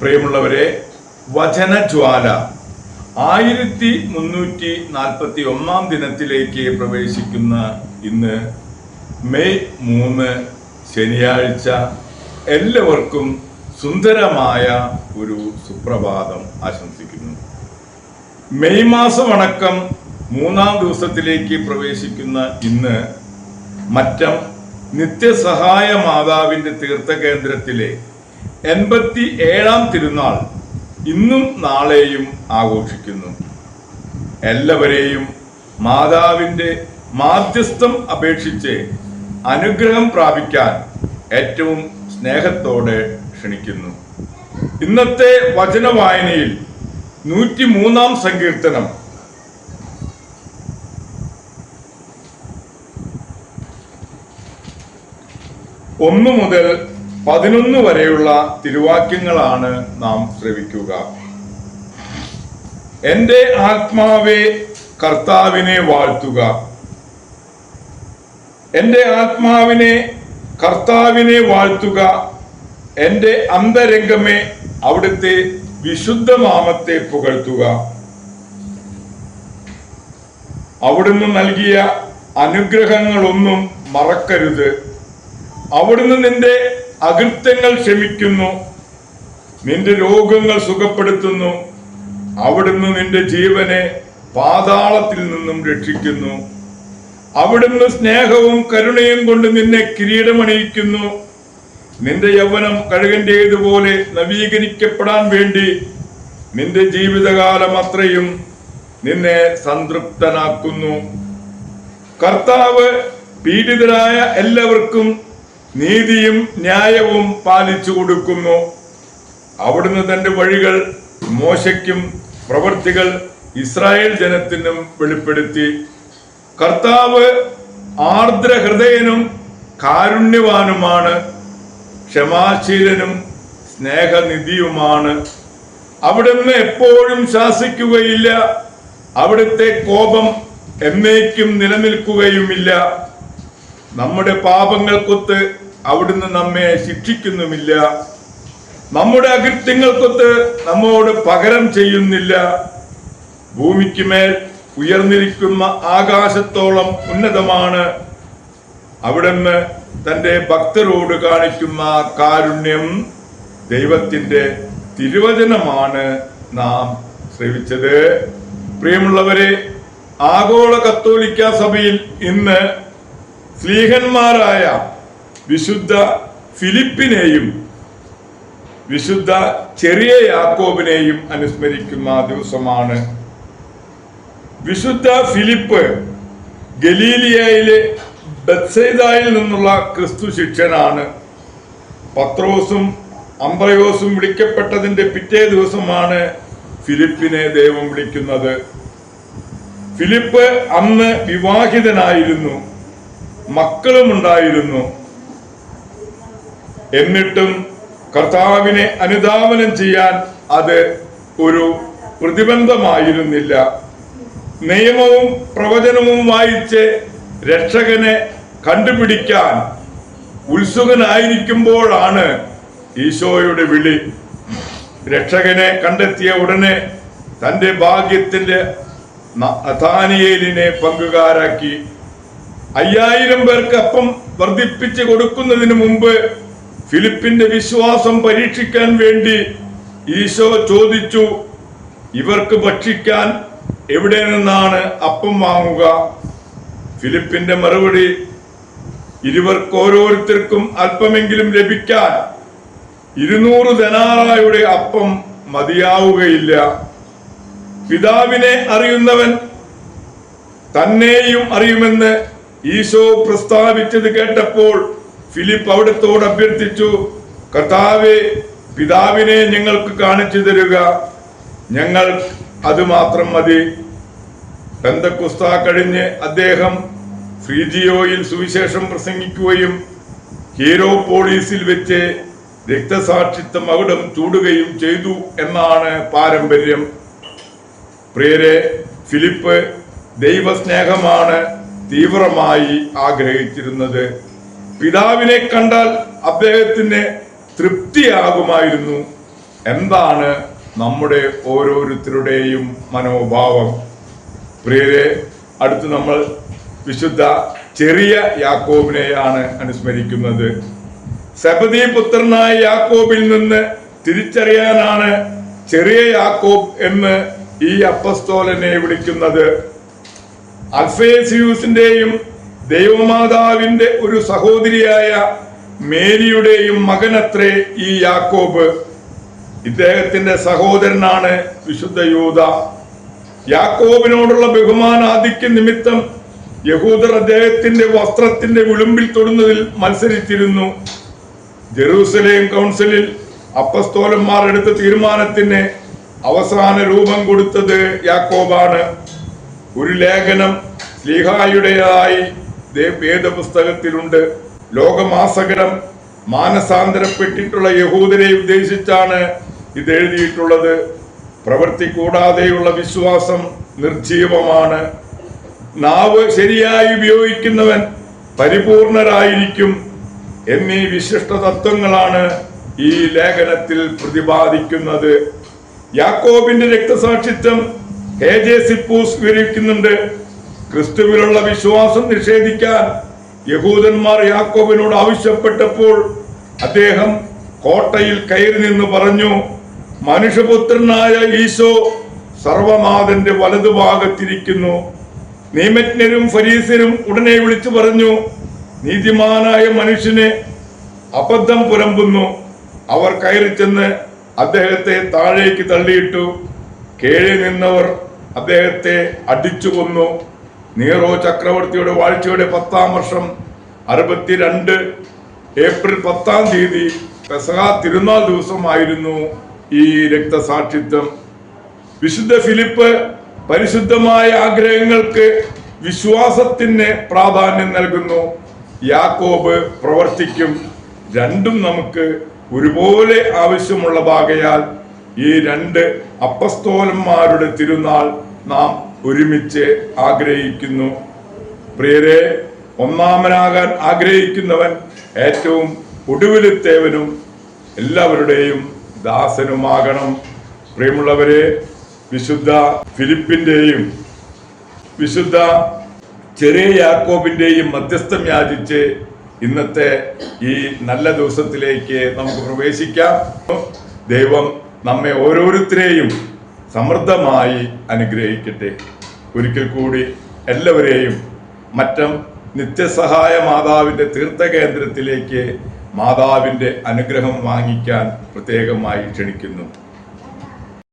പ്രിയമുള്ളവരെ വചനജ്വാല. ആയിരത്തി മുന്നൂറ്റി നാൽപ്പത്തി ഒന്നാം ദിനത്തിലേക്ക് പ്രവേശിക്കുന്ന ഇന്ന് മെയ് മൂന്ന് ശനിയാഴ്ച എല്ലാവർക്കും സുന്ദരമായ ഒരു സുപ്രഭാതം ആശംസിക്കുന്നു. മെയ് മാസമടക്കം മൂന്നാം ദിവസത്തിലേക്ക് പ്രവേശിക്കുന്ന ഇന്ന് മറ്റം നിത്യസഹായ മാതാവിന്റെ തീർത്ഥകേന്ദ്രത്തിലെ എൺപത്തി ഏഴാം തിരുനാൾ ഇന്നും നാളെയും ആഘോഷിക്കുന്നു. എല്ലാവരെയും മാതാവിന്റെ മാധ്യസ്ഥം അപേക്ഷിച്ച് അനുഗ്രഹം പ്രാപിക്കാൻ ഏറ്റവും സ്നേഹത്തോടെ ക്ഷണിക്കുന്നു. ഇന്നത്തെ വചന വായനയിൽ നൂറ്റി മൂന്നാം സങ്കീർത്തനം. ഒന്ന് മുതൽ പതിനൊന്ന് വരെയുള്ള തിരുവാക്യങ്ങളാണ് നാം ശ്രവിക്കുക. എന്റെ ആത്മാവെ കർത്താവിനെ വാഴ്ത്തുക. എന്റെ ആത്മാവിനെ കർത്താവിനെ വാഴ്ത്തുക. എന്റെ അന്തരംഗമേ അവിടുത്തെ വിശുദ്ധനാമത്തെ പുകഴ്ത്തുക. അവിടുന്ന് നൽകിയ അനുഗ്രഹങ്ങളൊന്നും മറക്കരുത്. അവിടുന്ന് നിന്റെ അകൃത്യങ്ങൾ ക്ഷമിക്കുന്നു. നിന്റെ രോഗങ്ങൾ സുഖപ്പെടുത്തുന്നു. അവിടുന്ന് നിന്റെ ജീവനെ പാതാളത്തിൽ നിന്നും രക്ഷിക്കുന്നു. അവിടുന്ന് സ്നേഹവും കരുണയും കൊണ്ട് നിന്നെ കിരീടമണിയിക്കുന്നു. നിന്റെ യൗവനം കഴുകന്റേതുപോലെ നവീകരിക്കപ്പെടാൻ വേണ്ടി നിന്റെ ജീവിതകാലം അത്രയും നിന്നെ സംതൃപ്തനാക്കുന്നു. കർത്താവ് പീഡിതരായ എല്ലാവർക്കും നീതിയും ന്യായവും പാലിച്ചു കൊടുക്കുന്നു. അവിടുന്ന് തന്റെ വഴികൾ മോശയ്ക്കും പ്രവർത്തികൾ ഇസ്രായേൽ ജനത്തിനും വെളിപ്പെടുത്തി. കർത്താവ് ആർദ്ര ഹൃദയനും കാരുണ്യവാനുമാണ് ക്ഷമാശീലനും സ്നേഹനിധിയുമാണ്. അവിടുന്ന് എപ്പോഴും ശാസിക്കുകയില്ല അവിടുത്തെ കോപം എന്നേക്കും നിലനിൽക്കുകയുമില്ല. നമ്മുടെ പാപങ്ങൾക്കൊത്ത് അവിടുന്ന് നമ്മെ ശിക്ഷിക്കുന്നുമില്ല. നമ്മുടെ അകൃത്യങ്ങൾക്കൊത്ത് നമ്മോട് പകരം ചെയ്യുന്നില്ല. ഭൂമിക്ക് മേൽ ഉയർന്നിരിക്കുന്ന ആകാശത്തോളം ഉന്നതമാണ്. അവിടുന്ന് തന്റെ ഭക്തരോട് കാണിക്കുന്ന കാരുണ്യം ദൈവത്തിന്റെ തിരുവചനമാണ് നാം ശ്രവിച്ചത്. പ്രിയമുള്ളവരെ ആഗോള കത്തോലിക്ക സഭയിൽ ഇന്ന് സ്ലീഹന്മാരായ വിശുദ്ധ ഫിലിപ്പിനെയും വിശുദ്ധ ചെറിയ യാക്കോബിനെയും അനുസ്മരിക്കുന്ന ദിവസമാണ്. വിശുദ്ധ ഫിലിപ്പ് ഗലീലിയയിലെ ബത്സൈദായിൽ നിന്നുള്ള ക്രിസ്തു ശിക്ഷനാണ് പത്രോസും അംബ്രയോസും വിളിക്കപ്പെട്ടതിന്റെ പിറ്റേ ദിവസമാണ് ഫിലിപ്പിനെ ദൈവം വിളിക്കുന്നത്. ഫിലിപ്പ് അന്ന് വിവാഹിതനായിരുന്നു. മക്കളുമുണ്ടായിരുന്നു. എന്നിട്ടും കർത്താവിനെ അനുധാവനം ചെയ്യാൻ അത് ഒരു പ്രതിബന്ധമായിരുന്നില്ല. നിയമവും പ്രവചനവും വായിച്ച് രക്ഷകനെ കണ്ടുപിടിക്കാൻ ഉത്സുകനായിരിക്കുമ്പോഴാണ് ഈശോയുടെ വിളി. രക്ഷകനെ കണ്ടെത്തിയ ഉടനെ തന്റെ ഭാഗ്യത്തിന്റെ അഥാനിയേലിനെ പങ്കുകാരാക്കി അയ്യായിരം പേർക്ക് അപ്പം വർദ്ധിപ്പിച്ച് കൊടുക്കുന്നതിന് മുമ്പ് ഫിലിപ്പിന്റെ വിശ്വാസം പരീക്ഷിക്കാൻ വേണ്ടി ഈശോ ചോദിച്ചു ഇവർക്ക് ഭക്ഷിക്കാൻ എവിടെ നിന്നാണ് അപ്പം വാങ്ങുക? ഫിലിപ്പിന്റെ മറുപടി ഇരുവർക്ക് ഓരോരുത്തർക്കും അല്പമെങ്കിലും ലഭിക്കാൻ ഇരുന്നൂറ് ധനാറായുടെ അപ്പം മതിയാവുകയില്ല. പിതാവിനെ അറിയുന്നവൻ തന്നെയും അറിയുമെന്ന് ഈശോ പ്രസ്താവിച്ചത് കേട്ടപ്പോൾ ഫിലിപ്പ് അവിടത്തോട് അഭ്യർത്ഥിച്ചു കർത്താവെ പിതാവിനെ ഞങ്ങൾക്ക് കാണിച്ചു തരിക. ഞങ്ങൾ അത് മാത്രം മതി. ബന്ധക്കുസ്ത കഴിഞ്ഞ് അദ്ദേഹം ഫ്രീജിയോയിൽ സുവിശേഷം പ്രസംഗിക്കുകയും ഹീറോ പോളീസിൽ വെച്ച് രക്തസാക്ഷിത്വം അവിടം ചൂടുകയും ചെയ്തു എന്നാണ് പാരമ്പര്യം. പ്രിയരെ ഫിലിപ്പ് ദൈവസ്നേഹമാണ്. തീവ്രമായി ആഗ്രഹിച്ചിരുന്നത്. പിതാവിനെ കണ്ടാൽ അദ്ദേഹത്തിന് തൃപ്തിയാകുമായിരുന്നു. എന്താണ് നമ്മുടെ ഓരോരുത്തരുടെയും മനോഭാവം? പ്രിയരെ അടുത്ത് നമ്മൾ വിശുദ്ധ ചെറിയ യാക്കോബിനെയാണ് അനുസ്മരിക്കുന്നത്. സബദി പുത്രനായ യാക്കോബിൽ നിന്ന് തിരിച്ചറിയാനാണ് ചെറിയ യാക്കോബ് എന്ന് ഈ അപ്പസ്തോലനെ വിളിക്കുന്നത്. അൽഫേസിയൂസിന്റെയും ദൈവമാതാവിന്റെ ഒരു സഹോദരിയായ മേരിയുടെയും മകനത്രേ ഈ യാക്കോബ്. ഇദ്ദേഹത്തിന്റെ സഹോദരനാണ് വിശുദ്ധ യൂത യാക്കോബിനോടുള്ള ബഹുമാനാധിക്യ നിമിത്തം യഹൂദർ അദ്ദേഹത്തിന്റെ വസ്ത്രത്തിന്റെ വിളുമ്പിൽ തൊടുന്നതിൽ മത്സരിച്ചിരുന്നു. ജെറൂസലേം കൗൺസിലിൽ അപ്പസ്തോലന്മാർ എടുത്ത തീരുമാനത്തിന് അവസാന രൂപം കൊടുത്തത് യാക്കോബാണ്. ഒരു ലേഖനം സ്ലീഹായുടേതായി വേദപുസ്തകത്തിലുണ്ട്. ലോകമാസകരം മാനസാന്തരപ്പെട്ടിട്ടുള്ള യഹൂദരെ ഉദ്ദേശിച്ചാണ് ഇത് എഴുതിയിട്ടുള്ളത് പ്രവൃത്തി കൂടാതെയുള്ള വിശ്വാസം നിർജീവമാണ്. നാവ് ശരിയായി ഉപയോഗിക്കുന്നവൻ പരിപൂർണരായിരിക്കും എന്നീ വിശിഷ്ട തത്വങ്ങളാണ് ഈ ലേഖനത്തിൽ പ്രതിപാദിക്കുന്നത്. യാക്കോബിന്റെ രക്തസാക്ഷിത്വം വിവരിക്കുന്നുണ്ട് ക്രിസ്തുവിലുള്ള വിശ്വാസം നിഷേധിക്കാൻ യഹൂദന്മാർ യാക്കോബിനോട് ആവശ്യപ്പെട്ടപ്പോൾ അദ്ദേഹം കോട്ടയിൽ കയറി നിന്ന് പറഞ്ഞു മനുഷ്യപുത്രനായ ഈശോ സർവനാഥന്റെ വലതുഭാഗത്തിരിക്കുന്നു. നിയമജ്ഞരും ഫരീസരും ഉടനെ വിളിച്ചു പറഞ്ഞു നീതിമാനായ മനുഷ്യനെ അബദ്ധം പുലമ്പുന്നു അവർ കയറി ചെന്ന് അദ്ദേഹത്തെ താഴേക്ക് തള്ളിയിട്ടു. കീഴിൽ നിന്നവർ അദ്ദേഹത്തെ അടിച്ചു കൊന്നു. നീറോ ചക്രവർത്തിയുടെ വാഴ്ചയുടെ പത്താം വർഷം അറുപത്തിരണ്ട് ഏപ്രിൽ പത്താം തീയതി പെസഹ തിരുനാൾ ദിവസമായിരുന്നു ഈ രക്തസാക്ഷിത്വം. വിശുദ്ധ ഫിലിപ്പ് പരിശുദ്ധമായ ആഗ്രഹങ്ങൾക്ക് വിശ്വാസത്തിന് പ്രാധാന്യം നൽകുന്നു. യാക്കോബ് പ്രവർത്തിക്കും. രണ്ടും നമുക്ക് ഒരുപോലെ ആവശ്യമുള്ളതാകയാൽ ഈ രണ്ട് അപ്പസ്തോലന്മാരുടെ തിരുനാൾ നാം ഒരുമിച്ച് ആഗ്രഹിക്കുന്നു. പ്രിയരെ ഒന്നാമനാകാൻ ആഗ്രഹിക്കുന്നവൻ ഏറ്റവും ഒടുവിലത്തേവനും എല്ലാവരുടെയും ദാസനുമാകണം. പ്രിയമുള്ളവരെ വിശുദ്ധ ഫിലിപ്പിന്റെയും വിശുദ്ധ ചെറിയ യാക്കോബിന്റെയും മധ്യസ്ഥം യാചിച്ച് ഇന്നത്തെ ഈ നല്ല ദിവസത്തിലേക്ക് നമുക്ക് പ്രവേശിക്കാം. ദൈവം നമ്മെ ഓരോരുത്തരെയും സമൃദ്ധമായി അനുഗ്രഹിക്കട്ടെ. ഒരിക്കൽ കൂടി എല്ലാവരെയും മറ്റം നിത്യസഹായ മാതാവിന്റെ തീർത്ഥകേന്ദ്രത്തിലേക്ക് മാതാവിന്റെ അനുഗ്രഹം വാങ്ങിക്കാൻ പ്രത്യേകമായി ക്ഷണിക്കുന്നു.